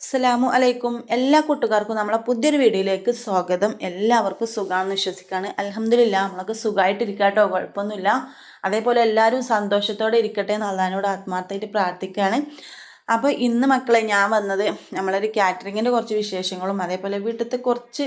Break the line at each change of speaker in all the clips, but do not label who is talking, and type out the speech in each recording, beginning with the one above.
അസ്സലാമു അലൈക്കും. എല്ലാ കൂട്ടുകാർക്കും നമ്മളെ പുതിയൊരു വീഡിയോയിലേക്ക് സ്വാഗതം. എല്ലാവർക്കും സുഖമാണെന്ന് വിശ്വസിക്കുകയാണ് അലഹമില്ല നമ്മളൊക്കെ സുഖമായിട്ടിരിക്കുക കുഴപ്പമൊന്നുമില്ല. അതേപോലെ എല്ലാവരും സന്തോഷത്തോടെ ഇരിക്കട്ടെ എന്ന് അള്ളഹാനോട് ആത്മാർത്ഥമായിട്ട് പ്രാർത്ഥിക്കുകയാണ്. അപ്പോൾ ഇന്ന് മക്കളെ ഞാൻ വന്നത് നമ്മളൊരു കാറ്ററിങ്ങിന്റെ കുറച്ച് വിശേഷങ്ങളും അതേപോലെ വീട്ടിലത്തെ കുറച്ച്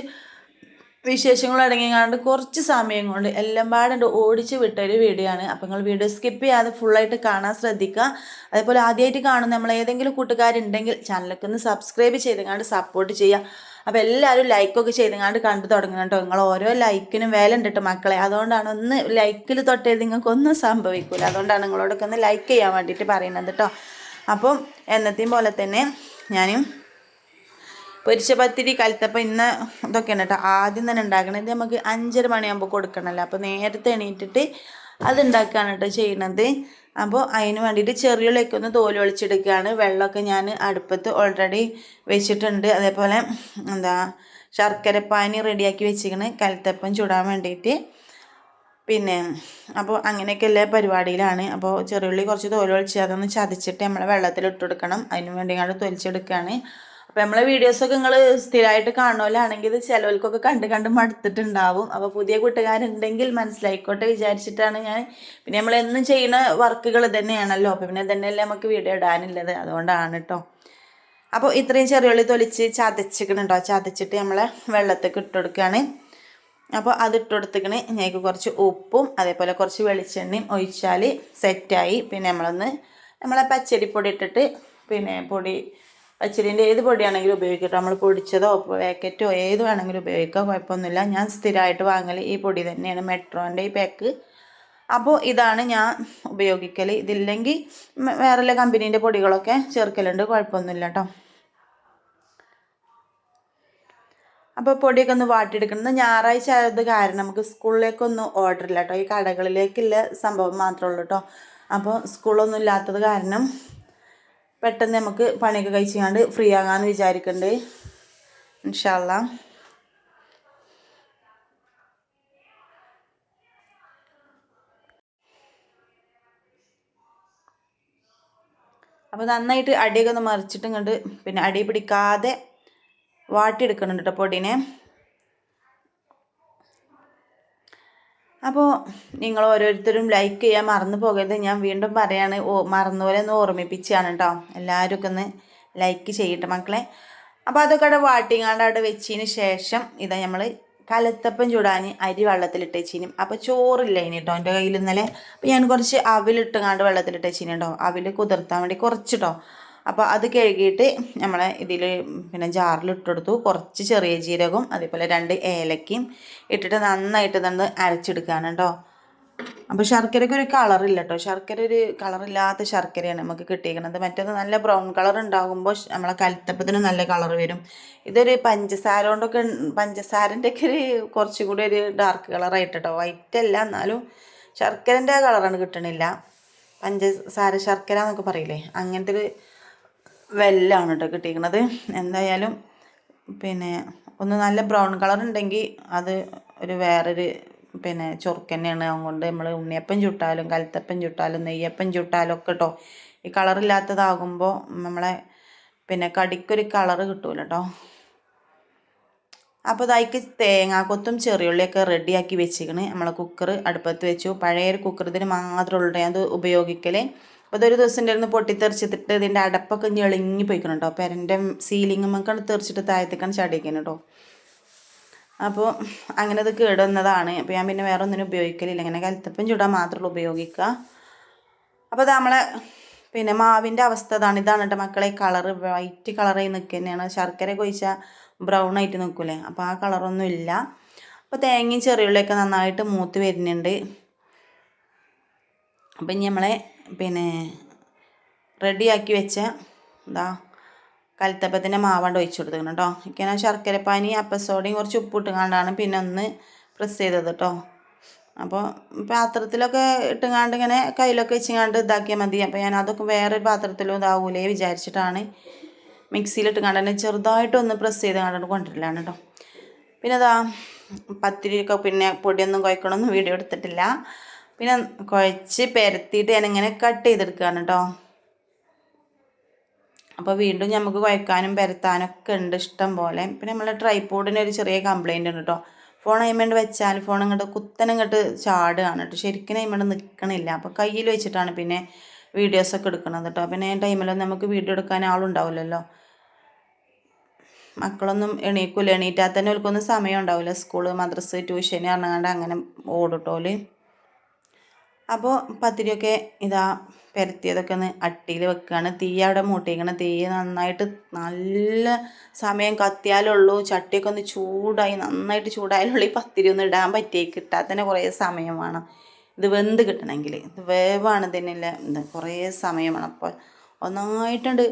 വിശേഷങ്ങൾ അടങ്ങിയാണ്ട് കുറച്ച് സമയം കൊണ്ട് എല്ലാം പാടുണ്ട് ഓടിച്ച് വിട്ടൊരു വീഡിയോ ആണ്. അപ്പോൾ നിങ്ങൾ വീഡിയോ സ്കിപ്പ് ചെയ്യാതെ ഫുള്ളായിട്ട് കാണാൻ ശ്രദ്ധിക്കുക. അതേപോലെ ആദ്യമായിട്ട് കാണുന്ന നമ്മൾ ഏതെങ്കിലും കൂട്ടുകാരുണ്ടെങ്കിൽ ചാനലൊക്കെ ഒന്ന് സബ്സ്ക്രൈബ് ചെയ്തങ്ങാണ്ട് സപ്പോർട്ട് ചെയ്യുക. അപ്പോൾ എല്ലാവരും ലൈക്കൊക്കെ ചെയ്തങ്ങാണ്ട് കണ്ടു തുടങ്ങണം കേട്ടോ നിങ്ങൾ ഓരോ ലൈക്കിനും വില ഉണ്ട് കേട്ടോ മക്കളെ. അതുകൊണ്ടാണ് ഒന്ന് ലൈക്കിൽ തൊട്ടേ നിങ്ങൾക്കൊന്നും സംഭവിക്കില്ല അതുകൊണ്ടാണ് നിങ്ങളോടൊക്കെ ഒന്ന് ലൈക്ക് ചെയ്യാൻ വേണ്ടിയിട്ട് പറയുന്നത് കേട്ടോ അപ്പം എന്നത്തെയും പോലെ തന്നെ ഞാനും പൊരിച്ച പത്തിരി കലത്തപ്പം ഇന്ന് ഇതൊക്കെയാണ് കേട്ടോ. ആദ്യം തന്നെ ഉണ്ടാക്കണത്. നമുക്ക് അഞ്ചര മണിയാകുമ്പോൾ കൊടുക്കണമല്ലോ അപ്പോൾ നേരത്തെ എണീറ്റിട്ട് അത് ഉണ്ടാക്കുകയാണ് കേട്ടോ ചെയ്യണത്. അപ്പോൾ അതിന് വേണ്ടിയിട്ട് ചെറിയുള്ളിയൊക്കെ ഒന്ന് തോൽ ഒളിച്ചെടുക്കുകയാണ്. വെള്ളമൊക്കെ ഞാൻ അടുപ്പത്ത് ഓൾറെഡി വെച്ചിട്ടുണ്ട്. അതേപോലെ എന്താ ശർക്കരപ്പാനി റെഡിയാക്കി വെച്ചിരിക്കണ്. കലത്തപ്പം ചുടാൻ വേണ്ടിയിട്ട്. പിന്നെ അപ്പോൾ അങ്ങനെയൊക്കെ എല്ലാ പരിപാടിയിലാണ്. അപ്പോൾ ചെറിയുള്ളി കുറച്ച് തോലൊളിച്ച് അതൊന്ന് ചതച്ചിട്ട് നമ്മളെ വെള്ളത്തിൽ ഇട്ട് കൊടുക്കണം. അതിന് വേണ്ടി ഞങ്ങൾ തൊലിച്ചെടുക്കുകയാണ്. അപ്പോൾ നമ്മളെ വീഡിയോസ് ഒക്കെ നിങ്ങൾ സ്ഥിരമായിട്ട് കാണുമല്ലാണെങ്കിൽ ചിലവർക്കൊക്കെ കണ്ട് കണ്ട് മടുത്തിട്ടുണ്ടാവും. അപ്പോൾ പുതിയ കൂട്ടുകാരുണ്ടെങ്കിൽ മനസ്സിലായിക്കോട്ടെ വിചാരിച്ചിട്ടാണ് ഞാൻ. പിന്നെ നമ്മൾ എന്നും ചെയ്യുന്ന വർക്കുകൾ തന്നെയാണല്ലോ അപ്പോൾ പിന്നെ തന്നെയല്ലേ നമുക്ക് വീഡിയോ ഇടാനുള്ളത്. അതുകൊണ്ടാണ് കേട്ടോ അപ്പോൾ ഇത്രയും ചെറിയുള്ളി തൊലിച്ച് ചതച്ചിക്കണുണ്ടോ? ചതച്ചിട്ട് നമ്മളെ വെള്ളത്തേക്ക് ഇട്ട് കൊടുക്കുകയാണ് അപ്പോൾ അത് ഇട്ട് കൊടുത്തിക്കണ്. ഞങ്ങൾക്ക് കുറച്ച് ഉപ്പും അതേപോലെ കുറച്ച് വെളിച്ചെണ്ണയും ഒഴിച്ചാൽ സെറ്റായി പിന്നെ നമ്മളൊന്ന് നമ്മളെ പച്ചരിപ്പൊടി ഇട്ടിട്ട് പിന്നെ പൊടി പച്ചരിന്റെ ഏത് പൊടിയാണെങ്കിലും ഉപയോഗിക്കട്ടോ. നമ്മൾ പൊടിച്ചതോ പാക്കറ്റോ ഏത് വേണമെങ്കിലും ഉപയോഗിക്കാം. കുഴപ്പമൊന്നുമില്ല. ഞാൻ സ്ഥിരമായിട്ട് വാങ്ങൽ ഈ പൊടി തന്നെയാണ്. മെട്രോന്റെ ഈ പാക്ക്. അപ്പോൾ ഇതാണ് ഞാൻ ഉപയോഗിക്കൽ. ഇതില്ലെങ്കിൽ വേറെ കമ്പനീന്റെ പൊടികളൊക്കെ ചേർക്കലുണ്ട്. കുഴപ്പമൊന്നുമില്ല കേട്ടോ. അപ്പോൾ പൊടിയൊക്കെ ഒന്ന് വാട്ടിയെടുക്കുന്നത് ഞായറാഴ്ച ആയത് കാരണം നമുക്ക് സ്കൂളിലേക്കൊന്നും ഓർഡർ ഇല്ല കേട്ടോ. ഈ കടകളിലേക്കുള്ള സംഭവം മാത്രമേ ഉള്ളൂ കേട്ടോ. അപ്പോൾ സ്കൂളൊന്നും ഇല്ലാത്തത് കാരണം പെട്ടെന്ന് നമുക്ക് പണിയൊക്കെ കഴിച്ചുകൊണ്ട് ഫ്രീ ആകാമെന്ന് വിചാരിക്കുന്നുണ്ട് ഇൻഷാല്ല അപ്പോൾ നന്നായിട്ട് അടിയൊക്കെ ഒന്ന് മറിച്ചിട്ടും കണ്ട് പിന്നെ അടി പിടിക്കാതെ വാട്ടിയെടുക്കുന്നുണ്ട് കേട്ടോ പൊടിനെ. അപ്പോൾ നിങ്ങൾ ഓരോരുത്തരും ലൈക്ക് ചെയ്യാൻ മറന്നു പോകരുത്. ഞാൻ വീണ്ടും പറയാണ് ഓ മറന്നുപോലെ ഒന്ന് ഓർമ്മിപ്പിച്ചാണ് കേട്ടോ എല്ലാവരും ഒന്ന് ലൈക്ക് ചെയ്യട്ടെ മക്കളെ. അപ്പോൾ അതൊക്കെ അവിടെ വാട്ടിങ്ങാണ്ട് അവിടെ വെച്ചതിന് ശേഷം ഇതാ നമ്മൾ കലത്തപ്പം ചൂടാൻ അരി വെള്ളത്തിലിട്ട് വെച്ചിനും അപ്പോൾ ചോറില്ല ഇനി കേട്ടോ എന്റെ കയ്യിൽ ഇന്നലെ. അപ്പോൾ ഞാൻ കുറച്ച് അവിലിട്ടുങ്ങാണ്ട് വെള്ളത്തിലിട്ട് വെച്ചിനും കേട്ടോ അവിൽ കുതിർത്താൻ വേണ്ടി കുറച്ചിട്ടോ അപ്പോൾ അത് കഴുകിയിട്ട് നമ്മളെ ഇതിൽ പിന്നെ ജാറിൽ ഇട്ടെടുത്തു കുറച്ച് ചെറിയ ജീരകവും അതേപോലെ രണ്ട് ഏലക്കയും ഇട്ടിട്ട് നന്നായിട്ട് നമ്മൾ അരച്ചെടുക്കാനാണ് കേട്ടോ. അപ്പോൾ ശർക്കരയ്ക്ക് ഒരു കളറില്ല കേട്ടോ. ശർക്കര ഒരു കളറില്ലാത്ത ശർക്കരയാണ് നമുക്ക് കിട്ടിയിരിക്കുന്നത്. മറ്റൊന്ന് നല്ല ബ്രൗൺ കളർ ഉണ്ടാകുമ്പോൾ നമ്മളെ കലത്തപ്പത്തിന് നല്ല കളർ വരും. ഇതൊരു പഞ്ചസാര കൊണ്ടൊക്കെ പഞ്ചസാരന്റെ ഒക്കെ ഒരു കുറച്ചും കൂടി ഒരു ഡാർക്ക് കളറായിട്ട് കേട്ടോ. വൈറ്റ് അല്ല എന്നാലും ശർക്കരന്റെ കളറാണ് കിട്ടണില്ല. പഞ്ചസാര ശർക്കര എന്നൊക്കെ പറയില്ലേ? അങ്ങനത്തെ ഒരു വെല്ലാണ് കേട്ടോ കിട്ടിയിരിക്കുന്നത് എന്തായാലും പിന്നെ ഒന്ന് നല്ല ബ്രൗൺ കളർ ഉണ്ടെങ്കിൽ അത് ഒരു വേറൊരു പിന്നെ ചൊറുക്ക് തന്നെയാണ് അതുകൊണ്ട് നമ്മൾ ഉണ്ണിയപ്പം ചുട്ടാലും കലത്തപ്പം ചുട്ടാലും നെയ്യപ്പം ചുട്ടാലും ഒക്കെ കേട്ടോ ഈ കളറില്ലാത്തതാകുമ്പോൾ നമ്മളെ പിന്നെ കടിക്കൊരു കളറ് കിട്ടൂല കേട്ടോ അപ്പോൾ ഇതായിക്ക് തേങ്ങാക്കൊത്തും ചെറിയുള്ളിയൊക്കെ റെഡിയാക്കി വെച്ചിരിക്കണേ. നമ്മളെ കുക്കർ അടുപ്പത്ത് വെച്ചു. പഴയൊരു കുക്കർ ഇതിന് മാത്രമേ ഉള്ളൂ അത് ഉപയോഗിക്കൽ അപ്പോൾ അതൊരു ദിവസം ഉണ്ടായിരുന്നു പൊട്ടിത്തെറിച്ചിട്ട് ഇതിന്റെ അടപ്പൊക്കെ ഞെളിങ്ങി പോയിക്കണം കേട്ടോ പെരന്റെ സീലിങ്ങുമ്മക്കാണ് തെറിച്ചിട്ട് താഴത്തേക്കാണ് ചടിക്കണം കേട്ടോ അപ്പോൾ അങ്ങനെ അത് കേടുവന്നതാണ്. അപ്പോൾ ഞാൻ പിന്നെ വേറെ ഒന്നിനും ഉപയോഗിക്കലില്ല. ഇങ്ങനെ കലത്തപ്പം ചുടാൻ മാത്രമേ ഉപയോഗിക്കുക അപ്പോൾ അത് നമ്മളെ പിന്നെ മാവിന്റെ അവസ്ഥ ഇതാണ്. ഇതാണ് കേട്ടോ മക്കളെ കളർ വൈറ്റ് കളറായി നിൽക്കുക തന്നെയാണ് ശർക്കര കൊഴിച്ചാൽ ബ്രൗൺ ആയിട്ട് നിൽക്കൂലേ അപ്പോൾ ആ കളറൊന്നും ഇല്ല. അപ്പോൾ തേങ്ങയും ചെറിയുള്ളിയൊക്കെ നന്നായിട്ട് മൂത്ത് വരുന്നുണ്ട്. അപ്പം ഇനി നമ്മളെ പിന്നെ റെഡിയാക്കി വെച്ച എന്താ കലത്തപ്പത്തിന്റെ മാവാണ്ട് ഒഴിച്ചു കൊടുത്തിരിക്കണം കേട്ടോ ഞാൻ ശർക്കരപ്പാനി അപ്പസോടയും കുറച്ച് ഉപ്പിട്ട് കണ്ടാണ് പിന്നെ ഒന്ന് പ്രസ് ചെയ്തത് കേട്ടോ അപ്പോൾ പാത്രത്തിലൊക്കെ ഇട്ടുങ്ങാണ്ട് ഇങ്ങനെ കയ്യിലൊക്കെ വെച്ചിങ്ങാണ്ട് ഇതാക്കിയാൽ മതി. അപ്പോൾ ഞാൻ അതൊക്കെ വേറെ പാത്രത്തിലും ഇതാവൂലേ വിചാരിച്ചിട്ടാണ് മിക്സിയിലിട്ട് കണ്ട് തന്നെ ചെറുതായിട്ടൊന്ന് പ്രസ് ചെയ്ത് കണ്ടിട്ട് കൊണ്ടിട്ടില്ലാണ് കേട്ടോ പിന്നെ അതാ പത്തിരിയൊക്കെ പിന്നെ പൊടിയൊന്നും കുഴക്കണമെന്ന് വീഡിയോ എടുത്തിട്ടില്ല. പിന്നെ കുഴച്ച് പരത്തിയിട്ട് ഞാനിങ്ങനെ കട്ട് ചെയ്തെടുക്കുകയാണ് കേട്ടോ അപ്പോൾ വീണ്ടും നമുക്ക് കുഴക്കാനും ഒക്കെ ഉണ്ട് ഇഷ്ടം പോലെ. പിന്നെ നമ്മളെ ട്രൈപോഡിന് ഒരു ചെറിയ കംപ്ലൈന്റ് ഉണ്ട് കേട്ടോ ഫോൺ അയിമണ്ട് വെച്ചാൽ ഫോൺ ഇങ്ങോട്ട് കുത്തനെ ഇങ്ങോട്ട് ചാടുകയാണ് കേട്ടോ ശരിക്കും അയിമണ്ട് നിൽക്കണില്ല അപ്പോൾ കയ്യിൽ വെച്ചിട്ടാണ് പിന്നെ വീഡിയോസൊക്കെ എടുക്കുന്നത് കേട്ടോ പിന്നെ ടൈമിലൊന്നും നമുക്ക് വീഡിയോ എടുക്കാൻ ആളുണ്ടാവില്ലല്ലോ. മക്കളൊന്നും എണീക്കൂല. എണീറ്റാൽ തന്നെ സമയം ഉണ്ടാവില്ല. സ്കൂൾ മദ്രസ് ട്യൂഷൻ അറിഞ്ഞാണ്ട് അങ്ങനെ ഓടിട്ടോൽ അപ്പോൾ പത്തിരിയൊക്കെ ഇതാ പരത്തിയതൊക്കെ ഒന്ന് അട്ടിയിൽ വെക്കുകയാണ് തീ അവിടെ മൂട്ടിക്കണം തീ നന്നായിട്ട് നല്ല സമയം കത്തിയാലുള്ളൂ. ചട്ടിയൊക്കെ ഒന്ന് ചൂടായി നന്നായിട്ട് ചൂടായാലുള്ളൂ ഈ പത്തിരി ഒന്ന് ഇടാൻ പറ്റിയേ. കിട്ടാൻ തന്നെ കുറേ സമയം വേണം. ഇത് വെന്ത് കിട്ടണമെങ്കിൽ ഇത് വേവാണ് ഇതിനില്ല ഇത് കുറേ സമയം വേണം. അപ്പോൾ ഒന്നായിട്ടുണ്ട്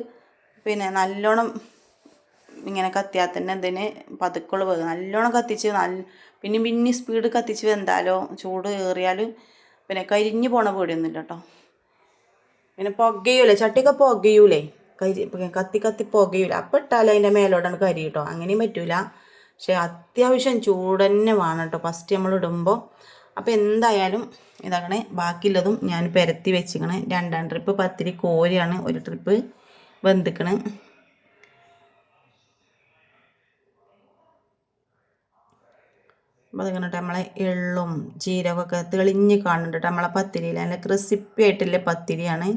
പിന്നെ നല്ലോണം ഇങ്ങനെ കത്തിയാൽ തന്നെ ഇതിന് പതുക്കുള്ള വേവ് നല്ലോണം കത്തിച്ച് നല്ല പിന്നെ പിന്നെ സ്പീഡ് കത്തിച്ച് വെന്താലോ ചൂട് ഏറിയാൽ പിന്നെ കരിഞ്ഞു പോണ പേടിയൊന്നുമില്ല കേട്ടോ പിന്നെ പുകയൂലേ ചട്ടിയൊക്കെ പുകയൂലേ. കരി കത്തി കത്തി പുകയൂല. അപ്പം ഇട്ടാലും അതിന്റെ മേലോട്ടാണ് കരി കേട്ടോ. അങ്ങനെയും പറ്റൂല. പക്ഷെ അത്യാവശ്യം ചൂട് തന്നെ വേണം കേട്ടോ. ഫസ്റ്റ് നമ്മൾ ഇടുമ്പോൾ അപ്പോൾ എന്തായാലും ഇതാകണേ ബാക്കിയുള്ളതും ഞാൻ പെരത്തി വെച്ചിക്കണേ രണ്ടാം ട്രിപ്പ് പത്തിരി കോരിയാണ് ഒരു ട്രിപ്പ് വെന്തിക്കണേ. അപ്പോൾ അതിങ്ങനെ നമ്മളെ എള്ളും ജീരകമൊക്കെ തെളിഞ്ഞ് കാണുന്നുണ്ട് നമ്മളെ പത്തിരിയിൽ നല്ല ക്രിസിപ്പി ആയിട്ടുള്ള പത്തിരിയാണ്.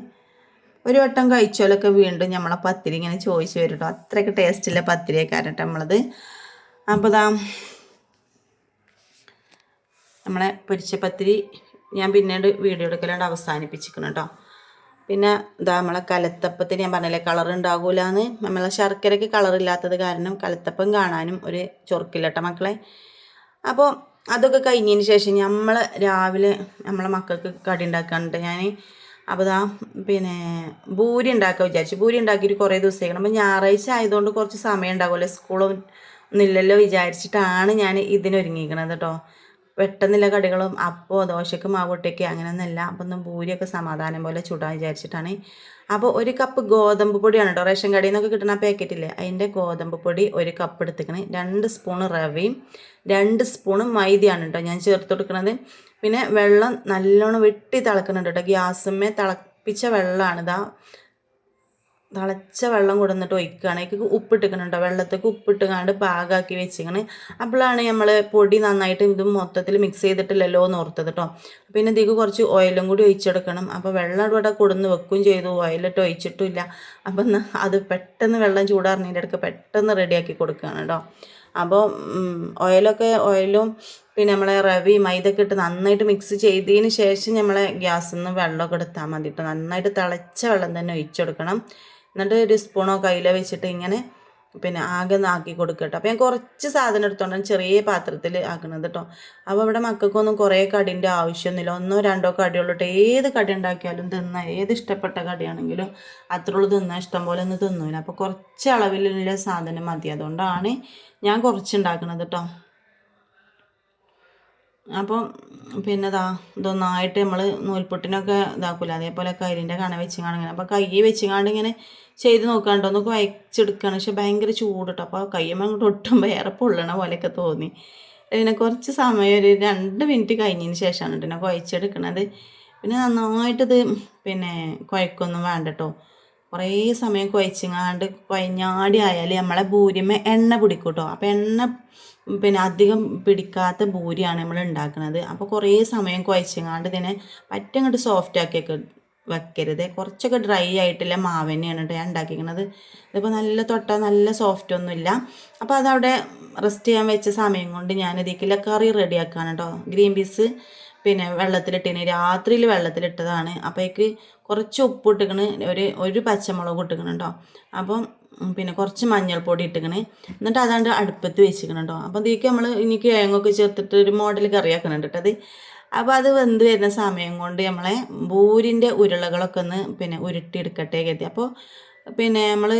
ഒരു വട്ടം കഴിച്ചാലൊക്കെ വീണ്ടും നമ്മളെ പത്തിരി ഇങ്ങനെ ചോദിച്ചു വരും കേട്ടോ. അത്രയ്ക്ക് ടേസ്റ്റുള്ള പത്തിരിയൊക്കെ നമ്മളത്. അപ്പോൾ ദാ നമ്മളെ പൊരിച്ച പത്തിരി ഞാൻ പിന്നീട് വീഡിയോ എടുക്കലാണ്ട് അവസാനിപ്പിച്ചിരിക്കണം കേട്ടോ. പിന്നെ ഇതാ നമ്മളെ കലത്തപ്പത്തിന് ഞാൻ പറഞ്ഞില്ലേ കളർ ഉണ്ടാകൂല എന്ന് നമ്മളെ ശർക്കരയ്ക്ക് കളറില്ലാത്തത് കാരണം കലത്തപ്പം കാണാനും ഒരു ചൊറുക്കില്ല മക്കളെ. അപ്പോൾ അതൊക്കെ കഴിഞ്ഞതിന് ശേഷം നമ്മൾ രാവിലെ നമ്മളെ മക്കൾക്ക് കടി ഉണ്ടാക്കാനുണ്ട്. ഞാൻ അപ്പോൾ ഇതാ പിന്നെ ഭൂരി ഉണ്ടാക്കാൻ വിചാരിച്ചു. ഭൂരി ഉണ്ടാക്കിയിട്ട് കുറേ ദിവസത്തേക്കണം അപ്പോൾ ഞായറാഴ്ച ആയതുകൊണ്ട് കുറച്ച് സമയം ഉണ്ടാകുമല്ലോ. സ്കൂളൊന്നും ഇല്ലല്ലോ വിചാരിച്ചിട്ടാണ് ഞാൻ ഇതിനൊരുങ്ങിയിരിക്കണത് കേട്ടോ പെട്ടെന്നുള്ള കടികളും അപ്പോൾ ദോശയ്ക്ക് മാവൊട്ടയ്ക്ക് അങ്ങനെയൊന്നുമല്ല. അപ്പം ഒന്ന് ഭൂരിയൊക്കെ സമാധാനം പോലെ ചുടാൻ വിചാരിച്ചിട്ടാണ്. അപ്പോൾ ഒരു കപ്പ് ഗോതമ്പ് പൊടിയാണ് കേട്ടോ റേഷൻ കടയിൽ നിന്നൊക്കെ കിട്ടുന്ന പാക്കറ്റില്ലേ അതിന്റെ ഗോതമ്പ് പൊടി ഒരു കപ്പ് എടുത്തിക്കണേ രണ്ട് സ്പൂൺ റവയും രണ്ട് സ്പൂണ് മൈദയാണ് കേട്ടോ ഞാൻ ചേർത്ത് കൊടുക്കുന്നത് പിന്നെ വെള്ളം നല്ലോണം വെട്ടി തിളക്കുന്നുണ്ട് കേട്ടോ. ഗ്യാസുമ്മേ തിളപ്പിച്ച വെള്ളമാണ് ഇതാ. തിളച്ച വെള്ളം കൊടുന്നിട്ട് ഒഴിക്കുകയാണ്. അതിലേക്ക് ഉപ്പിട്ടിക്കണുണ്ടോ വെള്ളത്തേക്ക് ഉപ്പിട്ടുകാണ്ട് പാകാക്കി വെച്ചിങ്ങനെ അപ്പോഴാണ് നമ്മൾ പൊടി നന്നായിട്ട് ഇത് മൊത്തത്തിൽ മിക്സ് ചെയ്തിട്ടില്ലല്ലോ എന്ന് ഓർത്തത് കേട്ടോ പിന്നെ ഇതിക്ക് കുറച്ച് ഓയിലും കൂടി ഒഴിച്ചെടുക്കണം. അപ്പോൾ വെള്ളം ഇവിടെ കൊടുന്ന് വെക്കുകയും ചെയ്തു. ഓയിലിട്ട് ഒഴിച്ചിട്ടില്ല അപ്പം അത് പെട്ടെന്ന് വെള്ളം ചൂടാറിനതിന്റെ ഇടയ്ക്ക് പെട്ടെന്ന് റെഡിയാക്കി കൊടുക്കുകയാണ് കേട്ടോ അപ്പോൾ ഓയിലൊക്കെ ഓയിലും പിന്നെ നമ്മളെ റവി മൈദൊക്കെ ഇട്ട് നന്നായിട്ട് മിക്സ് ചെയ്തതിന് ശേഷം നമ്മളെ ഗ്യാസിൽ നിന്ന് വെള്ളമൊക്കെ എടുത്താൽ മതി കേട്ടോ നന്നായിട്ട് തിളച്ച വെള്ളം തന്നെ ഒഴിച്ചെടുക്കണം. എന്നിട്ട് ഒരു സ്പൂണോ കയ്യിൽ വെച്ചിട്ട് ഇങ്ങനെ പിന്നെ ആകെ നാക്കി കൊടുക്കട്ടോ അപ്പോൾ ഞാൻ കുറച്ച് സാധനം എടുത്തോണ്ടാണ് ചെറിയ പാത്രത്തിൽ ആക്കണത് കേട്ടോ അപ്പോൾ ഇവിടെ മക്കൾക്കൊന്നും കുറേ കടിന്റെ ആവശ്യമൊന്നുമില്ല ഒന്നോ രണ്ടോ കടിയുള്ളൂ കേട്ടോ ഏത് കടി ഉണ്ടാക്കിയാലും തിന്ന. ഏത് ഇഷ്ടപ്പെട്ട കടിയാണെങ്കിലും അത്രയുള്ളൂ തിന്നാൻ ഇഷ്ടം പോലെ ഒന്നും തിന്നൂല. അപ്പോൾ കുറച്ച് അളവിലുള്ള സാധനം മതി. അതുകൊണ്ടാണ് ഞാൻ കുറച്ച് ഉണ്ടാക്കുന്നത് കേട്ടോ അപ്പം പിന്നെ ഇതാ ഇതൊന്നായിട്ട് നമ്മൾ നൂൽപുട്ടിനൊക്കെ ഇതാക്കില്ല അതേപോലെ കരിന്റെ കണ വെച്ചിങ്ങാണ്ട് ഇങ്ങനെ അപ്പോൾ കൈ വെച്ചിങ്ങാണ്ട് ഇങ്ങനെ ചെയ്ത് നോക്കാണ്ടോ ഒന്ന് വയച്ചെടുക്കുകയാണ് പക്ഷെ ഭയങ്കര ചൂട് കേട്ടോ അപ്പോൾ കയ്യമ്മ അങ്ങോട്ട് ഒട്ടും വേറെ പൊള്ളണ പോലെയൊക്കെ തോന്നി. പിന്നെ കുറച്ച് സമയം ഒരു രണ്ട് മിനിറ്റ് കഴിഞ്ഞതിന് ശേഷമാണ് കേട്ടോ കുഴച്ചെടുക്കണത്. പിന്നെ നന്നായിട്ടിത് പിന്നെ കുഴക്കൊന്നും വേണ്ട കേട്ടോ കുറേ സമയം കുഴച്ചിങ്ങാണ്ട് കുഴഞ്ഞാടി ആയാൽ നമ്മളെ ഭൂരിമ എണ്ണ പിടിക്കും കേട്ടോ അപ്പോൾ എണ്ണ പിന്നെ അധികം പിടിക്കാത്ത ഭൂരിയാണ് നമ്മൾ ഉണ്ടാക്കുന്നത്. അപ്പോൾ കുറേ സമയം കുഴച്ചങ്ങാണ്ട് ഇതിനെ പറ്റങ്ങോട്ട് സോഫ്റ്റ് ആക്കിയൊക്കെ വെക്കരുത്. കുറച്ചൊക്കെ ഡ്രൈ ആയിട്ടില്ല മാവ് കേട്ടോ ഞാൻ ഉണ്ടാക്കിക്കുന്നത് ഇതിപ്പോൾ നല്ല തൊട്ടാൽ നല്ല സോഫ്റ്റ് ഒന്നുമില്ല. അപ്പോൾ അതവിടെ റെസ്റ്റ് ചെയ്യാൻ വെച്ച സമയം കൊണ്ട് ഞാൻ കറി കറി റെഡിയാക്കാണ് കേട്ടോ. ഗ്രീൻ പീസ് പിന്നെ വെള്ളത്തിലിട്ടിന്. രാത്രിയിൽ വെള്ളത്തിലിട്ടതാണ്. അപ്പോഴേക്ക് കുറച്ച് ഉപ്പ് ഇട്ടിക്കണ് ഒരു ഒരു പച്ചമുളക് ഇട്ടിക്കണം കേട്ടോ അപ്പം പിന്നെ കുറച്ച് മഞ്ഞൾപ്പൊടി ഇട്ടിക്കണ്. എന്നിട്ട് അതാണ്ട് അടുപ്പത്ത് വെച്ചിക്കണം കേട്ടോ അപ്പം ഇതിലേക്ക് നമ്മൾ ഇനി കിഴങ്ങൊക്കെ ചേർത്തിട്ട് ഒരു മോഡൽ കറിയാക്കണം കേട്ടോ അത്. അപ്പോൾ അത് വെന്ത് വരുന്ന സമയം കൊണ്ട് നമ്മളെ ബൂരിന്റെ ഉരുളകളൊക്കെ ഒന്ന് പിന്നെ ഉരുട്ടിയെടുക്കട്ടെ കരുതി. അപ്പോൾ പിന്നെ നമ്മൾ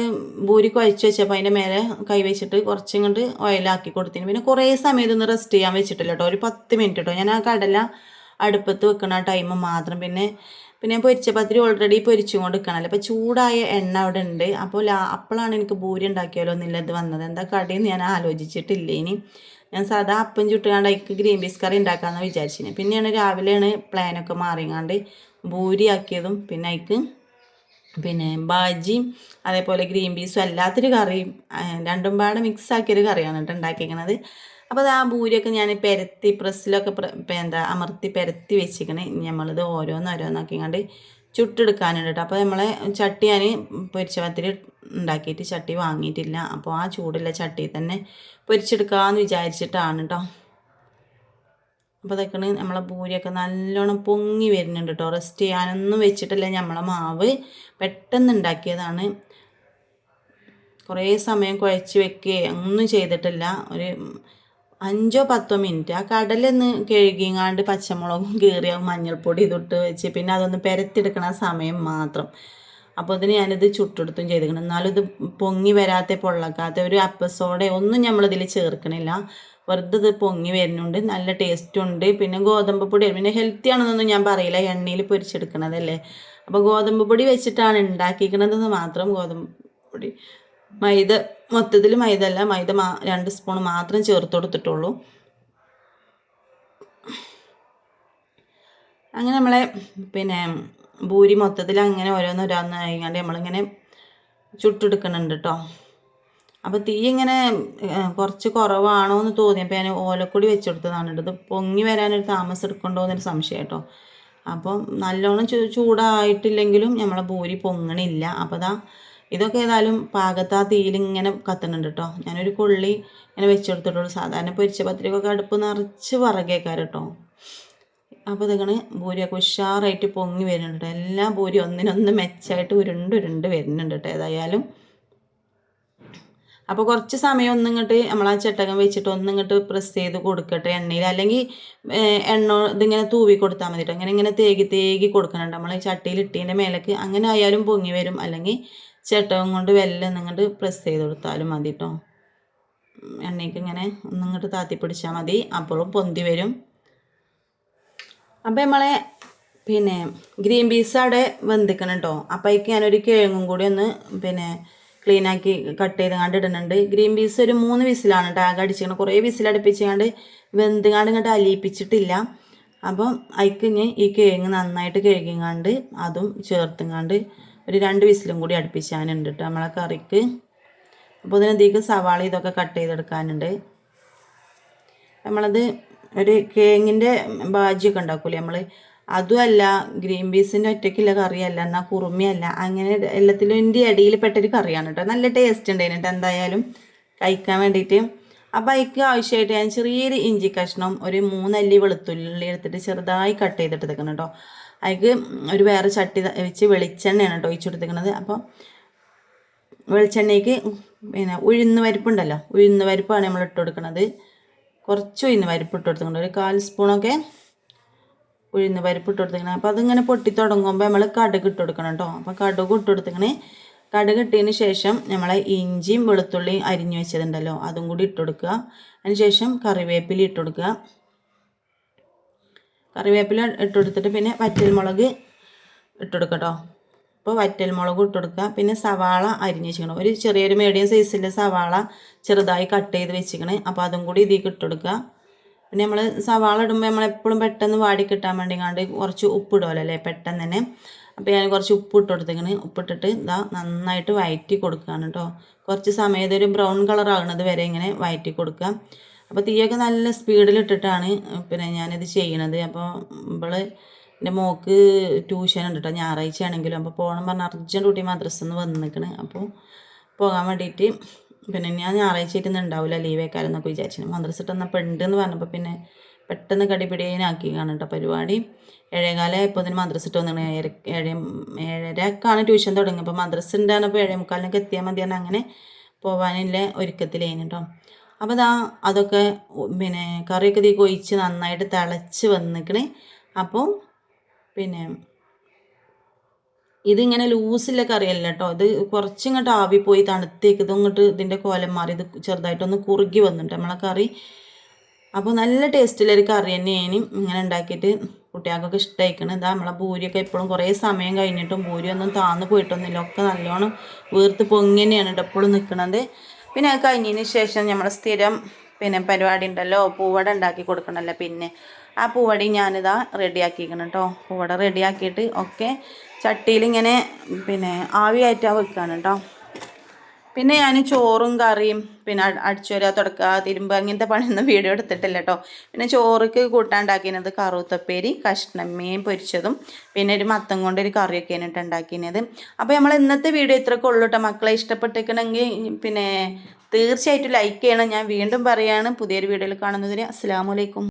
ബൂരി കുഴച്ച് വെച്ചപ്പോൾ അതിന്റെ മേലെ കൈ വെച്ചിട്ട് കുറച്ചും കൊണ്ട് ഓയിലാക്കി കൊടുത്തിന്. പിന്നെ കുറേ സമയം ഇതൊന്ന് റെസ്റ്റ് ചെയ്യാൻ വെച്ചിട്ടില്ല കേട്ടോ ഒരു പത്ത് മിനിറ്റ് കേട്ടോ ഞാൻ ആ കടല അടുപ്പത്ത് വെക്കണ ടൈം മാത്രം. പിന്നെ പിന്നെ പൊരിച്ച പത്തിരി ഓൾറെഡി പൊരിച്ചും കൊണ്ട് നിൽക്കണമല്ലോ അപ്പോൾ ചൂടായ എണ്ണ അവിടെ ഉണ്ട്. അപ്പോൾ ലാ അപ്പോഴാണ് എനിക്ക് ഭൂരി ഉണ്ടാക്കിയാലോ ഇത് വന്നത്. എന്താ കടയിൽ ഞാൻ ആലോചിച്ചിട്ടില്ല ഇനി. ഞാൻ സാധാ അപ്പം ചുട്ടുകാണ്ട് അതിക്ക് ഗ്രീൻ പീസ് കറി ഉണ്ടാക്കാമെന്ന് വിചാരിച്ചിന്. പിന്നെയാണ് രാവിലെയാണ് പ്ലാനൊക്കെ മാറിങ്ങാണ്ട് ഭൂരിയാക്കിയതും പിന്നെ അതിക്ക് പിന്നെ ബാജിയും അതേപോലെ ഗ്രീൻ പീസും അല്ലാത്തൊരു കറിയും രണ്ടും പാടെ മിക്സ് ആക്കിയൊരു കറിയാണ് കേട്ടോ ഉണ്ടാക്കിയിരിക്കുന്നത് അപ്പോൾ അത് ആ പൂരിയൊക്കെ ഞാൻ പെരത്തി പ്രസ്സിലൊക്കെ എന്താ അമർത്തി പെരത്തി വെച്ചിരിക്കണേ നമ്മളിത് ഓരോന്നോരോന്നാക്കി കണ്ട് ചുട്ടെടുക്കാനുണ്ട് കേട്ടോ. അപ്പോൾ നമ്മളെ ചട്ടി ഞാൻ പൊരിച്ച പത്തിരി ഉണ്ടാക്കിയിട്ട് ചട്ടി വാങ്ങിയിട്ടില്ല. അപ്പോൾ ആ ചൂടുള്ള ചട്ടി തന്നെ പൊരിച്ചെടുക്കാമെന്ന് വിചാരിച്ചിട്ടാണ് കേട്ടോ. അപ്പോൾ ഇതൊക്കെയാണ് നമ്മളെ പൂരിയൊക്കെ നല്ലോണം പൊങ്ങി വരുന്നുണ്ട് കേട്ടോ റെസ്റ്റ് ചെയ്യാനൊന്നും വെച്ചിട്ടില്ല. നമ്മളെ മാവ് പെട്ടെന്ന് ഉണ്ടാക്കിയതാണ് കുറേ സമയം കുഴച്ച് വെക്കുകയോ ഒന്നും ചെയ്തിട്ടില്ല. ഒരു അഞ്ചോ പത്തോ മിനിറ്റ്. ആ കടലൊന്ന് കഴുകിങ്ങാണ്ട് പച്ചമുളകും കീറിയ മഞ്ഞൾപ്പൊടി ഇതിട്ട് വെച്ച് പിന്നെ അതൊന്ന് പെരത്തിയെടുക്കണ സമയം മാത്രം. അപ്പോൾ ഇതിന് ഞാനിത് ചുട്ടെടുത്തും ചെയ്തിരിക്കണം എന്നാലും ഇത് പൊങ്ങി വരാത്ത പൊള്ളക്കാത്ത ഒരു അപ്പസോടെ ഒന്നും നമ്മളിതിൽ ചേർക്കണില്ല. വെറുതെ ഇത് പൊങ്ങി വരുന്നുണ്ട്. നല്ല ടേസ്റ്റ് ഉണ്ട്. പിന്നെ ഗോതമ്പ് പൊടി പിന്നെ ഹെൽത്തി ആണെന്നൊന്നും ഞാൻ പറയില്ല. എണ്ണയിൽ പൊരിച്ചെടുക്കണതല്ലേ. അപ്പോൾ ഗോതമ്പ് പൊടി വെച്ചിട്ടാണ് ഉണ്ടാക്കിക്കണതെന്ന് മാത്രം ഗോതമ്പ് പൊടി. മൈദ മൊത്തത്തിൽ മൈദ അല്ല മൈദ മാ രണ്ട് സ്പൂൺ മാത്രം ചേർത്ത് കൊടുത്തിട്ടുള്ളൂ. അങ്ങനെ നമ്മളെ പിന്നെ ഭൂരി മൊത്തത്തിൽ അങ്ങനെ ഓരോന്ന് ഓരോന്ന് ആയിക്കാണ്ട് നമ്മളിങ്ങനെ ചുട്ടെടുക്കുന്നുണ്ട് കേട്ടോ അപ്പോൾ തീ ഇങ്ങനെ കുറച്ച് കുറവാണോ എന്ന് തോന്നിയപ്പോൾ ഞാൻ ഓലക്കൊടി വെച്ചെടുത്തതാണ് ഇത് പൊങ്ങി വരാനൊരു താമസം എടുക്കണ്ടോ എന്നൊരു സംശയം കേട്ടോ അപ്പം നല്ലോണം ചൂ ചൂടായിട്ടില്ലെങ്കിലും നമ്മളെ ഭൂരി പൊങ്ങണില്ല. അപ്പോൾ അതാ ഇതൊക്കെ ഏതായാലും പാകത്ത് ആ തീയിൽ ഇങ്ങനെ കത്തുന്നുണ്ട് കേട്ടോ ഞാനൊരു കൊള്ളി ഇങ്ങനെ വെച്ചെടുത്തിട്ടുള്ളൂ. സാധാരണ പൊരിച്ച പത്രിക ഒക്കെ അടുപ്പ് നിറച്ച് വറകേക്കാറ് കേട്ടോ അപ്പോൾ ഇതിങ്ങനെ ഭൂരിയൊക്കെ ഉഷാറായിട്ട് പൊങ്ങി വരുന്നുണ്ട് എല്ലാ ഭൂരി ഒന്നിനൊന്ന് മെച്ചമായിട്ട് ഉരുണ്ട് ഉരുണ്ട് വരുന്നുണ്ട് കേട്ടോ ഏതായാലും. അപ്പോൾ കുറച്ച് സമയം ഒന്നിങ്ങോട്ട് നമ്മൾ ആ ചട്ടകം വെച്ചിട്ട് ഒന്നിങ്ങോട്ട് പ്രസ് ചെയ്ത് കൊടുക്കട്ടെ എണ്ണയിൽ. അല്ലെങ്കിൽ എണ്ണ ഇതിങ്ങനെ തൂവി കൊടുത്താൽ മതി കേട്ടോ അങ്ങനെ ഇങ്ങനെ തേകി തേകി കൊടുക്കണുണ്ട് നമ്മൾ ചട്ടിയിൽ ഇട്ടിന്റെ മേലേക്ക് അങ്ങനെ ആയാലും പൊങ്ങി വരും. അല്ലെങ്കിൽ ചട്ടകം കൊണ്ട് വെല്ലം ഒന്നിങ്ങോട്ട് പ്രസ് ചെയ്ത് കൊടുത്താലും മതി കേട്ടോ എണ്ണയ്ക്ക് ഇങ്ങനെ ഒന്നിങ്ങോട്ട് താത്തി പിടിച്ചാൽ മതി. അപ്പോഴും പൊന്തി വരും. അപ്പോൾ നമ്മളെ പിന്നെ ഗ്രീൻ പീസ് അവിടെ വെന്തിക്കണം കേട്ടോ അപ്പം അതിക്ക് ഞാനൊരു കിഴങ്ങും കൂടി ഒന്ന് പിന്നെ ക്ലീൻ ആക്കി കട്ട് ചെയ്ത് കണ്ട് ഇടുന്നുണ്ട്. ഗ്രീൻ പീസ് ഒരു മൂന്ന് വിസിലാണ് ടാഗ് ആകെ അടിച്ചിരിക്കണം കുറേ വിസിലടുപ്പിച്ചുകൊണ്ട് വെന്തുകാണ്ട് ഇങ്ങോട്ട് അലിയിപ്പിച്ചിട്ടില്ല. അപ്പം അതിക്ക് ഇനി ഈ കിഴങ്ങ് നന്നായിട്ട് കഴുകിങ്ങാണ്ട് അതും ചേർത്തുങ്ങാണ്ട് ഒരു രണ്ട് വിസിലും കൂടി അടുപ്പിച്ചാനുണ്ട് കേട്ടോ നമ്മളെ കറിക്ക്. അപ്പോൾ ഇതിനധികം സവാള ഇതൊക്കെ കട്ട് ചെയ്തെടുക്കാനുണ്ട്. നമ്മളത് ഒരു കേങ്ങിന്റെ ബാജിയൊക്കെ ഉണ്ടാക്കൂലേ നമ്മൾ അതുമല്ല ഗ്രീൻ പീസിന്റെ ഒറ്റയ്ക്കുള്ള കറിയല്ല എന്നാൽ കുറുമിയല്ല അങ്ങനെ എല്ലാത്തിലും എന്റെ ഇടയിൽ പെട്ടൊരു കറിയാണ് കേട്ടോ. നല്ല ടേസ്റ്റ് ഉണ്ട് കേട്ടോ എന്തായാലും കഴിക്കാൻ വേണ്ടിയിട്ട്. അപ്പോൾ അതിക്ക് ആവശ്യമായിട്ട് ഞാൻ ചെറിയൊരു ഇഞ്ചി കഷ്ണം ഒരു മൂന്നല്ലി വെളുത്തുള്ളി എടുത്തിട്ട് ചെറുതായി കട്ട് ചെയ്തിട്ട് എടുക്കണം കേട്ടോ. അതിക്ക് ഒരു വേറെ ചട്ടി വെച്ച് വെളിച്ചെണ്ണയാണ് കേട്ടോ ഒഴിച്ചെടുത്തിരിക്കുന്നത് അപ്പോൾ വെളിച്ചെണ്ണയ്ക്ക് പിന്നെ ഉഴുന്ന് പരിപ്പുണ്ടല്ലോ ഉഴുന്ന് പരിപ്പാണ് നമ്മൾ ഇട്ട് കൊടുക്കുന്നത് കുറച്ച് ഉഴുന്ന് പരിപ്പിട്ട് കൊടുത്തിട്ടുണ്ട് ഒരു കാൽ സ്പൂണൊക്കെ ഉഴുന്ന് പരിപ്പിട്ട് കൊടുത്തിങ്ങനെ അപ്പോൾ അതിങ്ങനെ പൊട്ടി തുടങ്ങുമ്പോൾ നമ്മൾ കടുക് ഇട്ട് കൊടുക്കണം കേട്ടോ. അപ്പോൾ കടുക് ഇട്ട് കൊടുത്തിങ്ങനെ കടുക് ഇട്ടതിന് ശേഷം നമ്മളെ ഇഞ്ചിയും വെളുത്തുള്ളിയും അരിഞ്ഞു വെച്ചതുണ്ടല്ലോ അതും കൂടി ഇട്ട് കൊടുക്കുക അതിന് ശേഷം കറിവേപ്പില ഇട്ട് കൊടുക്കുക കറിവേപ്പില ഇട്ട് കൊടുത്തിട്ട് പിന്നെ വറ്റൽമുളക് ഇട്ട് കൊടുക്കുക കേട്ടോ. അപ്പോൾ വറ്റൽമുളക് ഇട്ട് കൊടുക്കുക പിന്നെ സവാള അരിഞ്ഞ് വെച്ചിക്കണം ഒരു ചെറിയൊരു മീഡിയം സൈസിന്റെ സവാള ചെറുതായി കട്ട് ചെയ്ത് വെച്ചിക്കണേ അപ്പോൾ അതും കൂടി ഇതിലേക്ക് ഇട്ട് കൊടുക്കുക പിന്നെ നമ്മൾ സവാള ഇടുമ്പോൾ നമ്മളെപ്പോഴും പെട്ടെന്ന് വാടി കിട്ടാൻ വേണ്ടി കണ്ട് കുറച്ച് ഉപ്പ് ഇടുമല്ലോ അല്ലേ? പെട്ടെന്ന് തന്നെ. അപ്പോൾ ഞാൻ കുറച്ച് ഉപ്പ് ഇട്ട് കൊടുത്തേക്കണ് ഉപ്പിട്ടിട്ട് ഇതാ നന്നായിട്ട് വയറ്റി കൊടുക്കുകയാണ് കേട്ടോ. കുറച്ച് സമയത്ത് ഒരു ബ്രൗൺ കളർ ആകുന്നത് വരെ ഇങ്ങനെ വയറ്റി കൊടുക്കുക. അപ്പോൾ തീയൊക്കെ നല്ല സ്പീഡിലിട്ടിട്ടാണ് പിന്നെ ഞാനിത് ചെയ്യണത്. അപ്പോൾ ഇവൾ എന്റെ മോക്ക് ട്യൂഷൻ ഉണ്ട് കേട്ടോ ഞായറാഴ്ച ആണെങ്കിലും അപ്പോൾ പോകണം പറഞ്ഞാൽ അർജന്റ് കുട്ടി മദ്രസയിൽ നിന്ന് വന്ന് നിൽക്കണ് അപ്പോൾ പോകാൻ വേണ്ടിയിട്ട് പിന്നെ ഞാൻ ഞായറാഴ്ച ആയിട്ട് ഉണ്ടാവില്ല ലീവ് ആക്കാരം എന്നൊക്കെ വിചാരിച്ചു മദ്രസ ഇട്ടെന്നപ്പോൾ ഉണ്ടെന്ന് പറഞ്ഞപ്പോൾ പിന്നെ പെട്ടെന്ന് കടിപിടിയനാക്കി കാണും കേട്ടോ പരിപാടി. ഏഴേകാലം ഇപ്പോൾ ഇതിന് മദ്രസ ഇട്ട് വന്നിട്ട് ഏഴര ഏഴ് ഏഴരക്കാണ് ട്യൂഷൻ തുടങ്ങി അപ്പോൾ മദ്രസ ഉണ്ടാകുമ്പോൾ ഏഴേ മുക്കാലിനൊക്കെ എത്തിയാൽ മതിയാണ് അങ്ങനെ പോകാനുള്ള ഒരുക്കത്തിലേന് കേട്ടോ അപ്പോൾ ദാ അതൊക്കെ പിന്നെ കറിയൊക്കെ തീ കൊയിച്ച് നന്നായിട്ട് തിളച്ച് വന്നിക്കണേ. അപ്പോൾ പിന്നെ ഇതിങ്ങനെ ലൂസിലൊക്കെ കറിയല്ല കേട്ടോ ഇത് കുറച്ചിങ്ങോട്ട് ആവി പോയി തണുത്തേക്ക് ഇത് ഇങ്ങോട്ട് ഇതിന്റെ കോലം മാറി ഇത് ചെറുതായിട്ടൊന്ന് കുറുകി വന്നിട്ട് നമ്മളെ കറി. അപ്പോൾ നല്ല ടേസ്റ്റിലൊരു കറി തന്നെയാണ് ഇങ്ങനെ ഉണ്ടാക്കിയിട്ട് കുട്ടികൾക്കൊക്കെ ഇഷ്ടമായിക്കണം ഇതാ നമ്മളെ ഭൂരിയൊക്കെ എപ്പോഴും കുറേ സമയം കഴിഞ്ഞിട്ടും ഭൂരി ഒന്നും താന്ന് പോയിട്ടൊന്നുമില്ല. ഒക്കെ നല്ലോണം വീർത്ത് പൊങ്ങി തന്നെയാണ് കേട്ടോ എപ്പോഴും നിൽക്കണത് പിന്നെ അത് കഴിഞ്ഞതിന് ശേഷം നമ്മൾ സ്ഥിരം പിന്നെ പരിപാടി ഉണ്ടല്ലോ പൂവട ഉണ്ടാക്കി കൊടുക്കണമല്ലോ പിന്നെ. ആ പൂവടി ഞാനിതാ റെഡിയാക്കിക്കണം കേട്ടോ പൂവട റെഡിയാക്കിയിട്ട് ഒക്കെ ചട്ടിയിലിങ്ങനെ പിന്നെ ആവിയായിട്ടാണ് വെക്കുകയാണ് കേട്ടോ പിന്നെ ഞാൻ ചോറും കറിയും പിന്നെ അടിച്ചു തുടക്കുക തിരുമ്പ് അങ്ങനത്തെ പണിയൊന്നും വീഡിയോ എടുത്തിട്ടില്ല കേട്ടോ പിന്നെ ചോറുക്ക് കൂട്ടാണ്ടാക്കിയത് കറുത്തപ്പേരി കഷ്ണമ്മയും പൊരിച്ചതും പിന്നെ ഒരു മത്തം കൊണ്ട് ഒരു ആയിട്ട് ഉണ്ടാക്കിയത്. അപ്പോൾ നമ്മൾ ഇന്നത്തെ വീഡിയോ ഇത്രയൊക്കെ ഉള്ളൂ കേട്ടോ മക്കളെ ഇഷ്ടപ്പെട്ടിരിക്കണമെങ്കിൽ പിന്നെ തീർച്ചയായിട്ടും ലൈക്ക് ചെയ്യണം. ഞാൻ വീണ്ടും പറയുകയാണ് പുതിയൊരു വീഡിയോയിൽ കാണുന്നതിന് അസ്സാമലൈക്കും